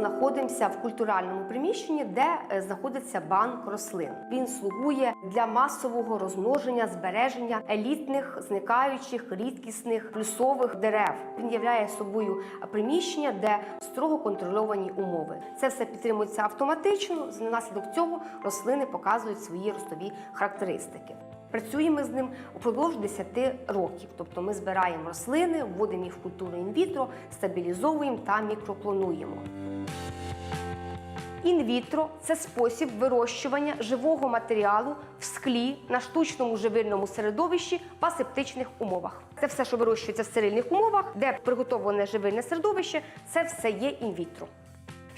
знаходимося в культуральному приміщенні, де е, знаходиться банк рослин. Він слугує для масового розмноження, збереження елітних, зникаючих, рідкісних, плюсових дерев. Він являє собою приміщення, де строго контрольовані умови. Це все підтримується автоматично. Внаслідок цього рослини показують свої ростові характеристики. Працюємо з ним упродовж 10 років, тобто ми збираємо рослини, вводимо їх в культуру інвітро, стабілізовуємо та мікроклонуємо. Інвітро це спосіб вирощування живого матеріалу в склі на штучному живильному середовищі в асептичних умовах. Це все, що вирощується в стерильних умовах, де приготовлене живильне середовище, це все є інвітро.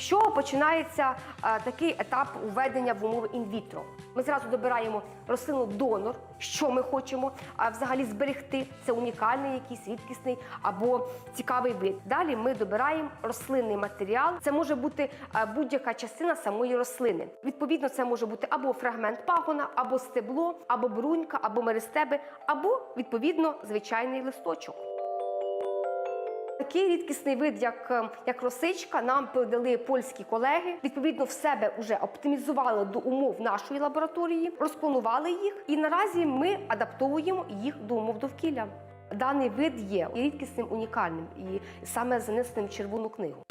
Чого починається а, такий етап введення в умови інвітро? Ми зразу добираємо рослину донор, що ми хочемо взагалі зберегти. Це унікальний якийсь рідкісний або цікавий вид. Далі ми добираємо рослинний матеріал. Це може бути будь-яка частина самої рослини. Відповідно, це може бути або фрагмент пагона, або стебло, або брунька, або меристеби, або відповідно звичайний листочок. Такий рідкісний вид, як, е, як росичка, нам передали польські колеги. Відповідно, в себе вже оптимізували до умов нашої лабораторії, розклонували їх, і наразі ми адаптовуємо їх до умов довкілля. Даний вид є рідкісним унікальним і саме занесеним в червону книгу.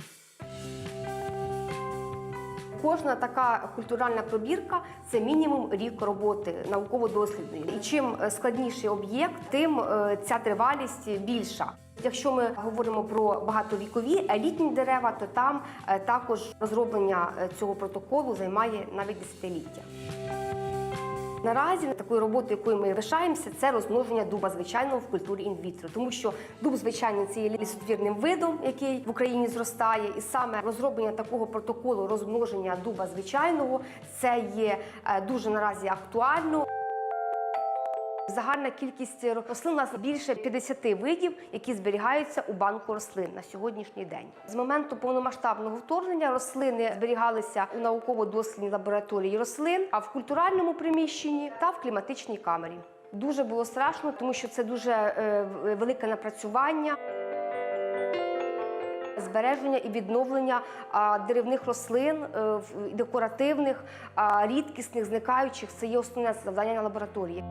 Кожна така культуральна пробірка це мінімум рік роботи науково-дослідної. І чим е, складніший об'єкт, тим е, ця тривалість більша. Якщо ми говоримо про багатовікові елітні дерева, то там е, також розроблення е, цього протоколу займає навіть десятиліття. Наразі такою роботою, якою ми пишаємося, це розмноження дуба звичайного в культурі інвітро, тому що дуб звичайний це є лісотвірним видом, який в Україні зростає, і саме розроблення такого протоколу розмноження дуба звичайного це є е, дуже наразі актуально. Загальна кількість рослин у нас більше 50 видів, які зберігаються у банку рослин на сьогоднішній день. З моменту повномасштабного вторгнення рослини зберігалися у науково-дослідній лабораторії рослин, а в культуральному приміщенні та в кліматичній камері. Дуже було страшно, тому що це дуже е, велике напрацювання. Збереження і відновлення деревних рослин, е, декоративних, рідкісних, зникаючих це є основне завдання на лабораторії.